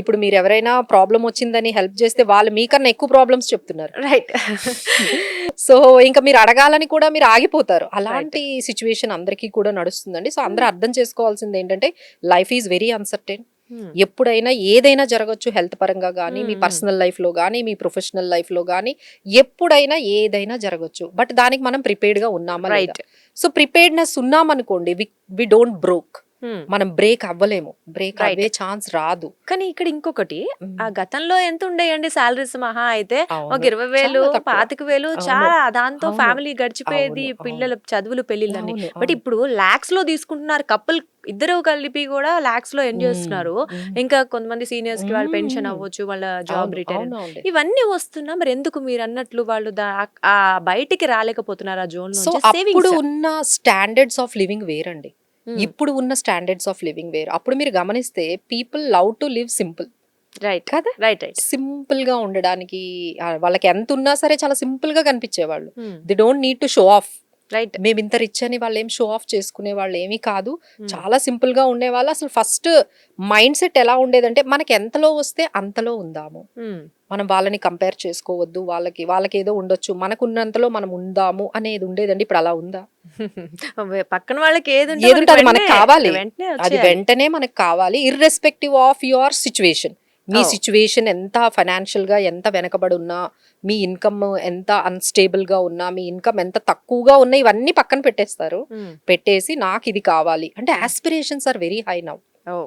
ఇప్పుడు మీరు ఎవరైనా ప్రాబ్లం వచ్చిందని హెల్ప్ చేస్తే వాళ్ళు మీకన్నా ఎక్కువ ప్రాబ్లమ్స్ చెప్తున్నారు. రైట్ సో ఇంకా మీరు అడగాలని కూడా మీరు ఆగిపోతారు. అలాంటి సిచ్యువేషన్ అందరికీ కూడా నడుస్తుందండి. సో అందరూ అర్థం చేసుకోవాల్సింది ఏంటంటే లైఫ్ ఈజ్ వెరీ అన్సర్టైన్ ఎప్పుడైనా ఏదైనా జరగచ్చు హెల్త్ పరంగా కానీ మీ. పర్సనల్ లైఫ్లో కానీ మీ ప్రొఫెషనల్ లైఫ్లో కానీ ఎప్పుడైనా ఏదైనా జరగచ్చు. బట్ దానికి మనం ప్రిపేర్డ్గా ఉన్నామా రైట్ సో ప్రిపేర్డ్నెస్ ఉన్నామనుకోండి వి వి డోంట్ బ్రోక్ మనం బ్రేక్ అవ్వలేము బ్రేక్. అవ్వే ఛాన్స్ రాదు కానీ ఇక్కడ ఇంకొకటి ఆ గతంలో ఎంత ఉండేయండి సాలరీస్ మహా అయితే. ఒక ఇరవై వేలు. పాతిక వేలు. చాలా దాంతో. ఫ్యామిలీ గడిచిపోయేది. పిల్లల చదువులు పెళ్ళిళ్ళని బట్. ఇప్పుడు లాక్స్లో తీసుకుంటున్నారు కప్పుల్ ఇద్దరు కలిపి కూడా లాక్స్లో ఎంజాయ్ చేస్తున్నారు మ్మ్. ఇంకా కొంతమంది సీనియర్స్కి వాళ్ళ పెన్షన్. అవ్వచ్చు వాళ్ళ జాబ్ రిటైర్. ఇవన్నీ వస్తున్నా మరి ఎందుకు మీరు అన్నట్లు వాళ్ళు బయటికి రాలేకపోతున్నారు ఆ జోన్ అప్పుడు ఉన్న స్టాండర్డ్స్ ఆఫ్ లివింగ్ వేరండి Hmm. ఇప్పుడు ఉన్న స్టాండర్డ్స్ ఆఫ్ లివింగ్ వేరు. అప్పుడు మీరు గమనిస్తే people love to live simple right కదా? రైట్ రైట్ సింపుల్గా ఉండడానికి వాళ్ళకి ఎంత ఉన్నా సరే చాలా సింపుల్గా కనిపించేవాళ్ళు. Hmm. The don't need to show off right మేము ఇంత రిచ్ అని వాళ్ళు ఏం షో ఆఫ్ చేసుకునే వాళ్ళు ఏమీ కాదు. Hmm. చాలా సింపుల్గా ఉండేవాళ్ళు. అసలు ఫస్ట్ మైండ్ సెట్ ఎలా ఉండేదంటే మనకి ఎంతలో వస్తే అంతలో ఉందాము. Hmm. మనం వాళ్ళని కంపేర్ చేసుకోవద్దు వాళ్ళకి వాళ్ళకి ఏదో ఉండొచ్చు మనకున్నంతలో మనం ఉందాము అనేది ఉండేదండి ఇప్పుడు అలా ఉందా పక్కన వాళ్ళకి ఏది మనకు కావాలి. అది. వెంటనే మనకు కావాలి ఇర్రెస్పెక్టివ్ ఆఫ్ యువర్ సిచ్యువేషన్ మీ Oh. సిచ్యువేషన్ ఎంత ఫైనాన్షియల్గా ఎంత వెనకబడి ఉన్నా మీ ఇన్కమ్ ఎంత అన్స్టేబుల్గా ఉన్నా మీ ఇన్కమ్ ఎంత తక్కువగా ఉన్నా ఇవన్నీ పక్కన పెట్టేస్తారు Hmm. పెట్టేసి నాకు ఇది కావాలి అంటే aspirations are very high now Oh.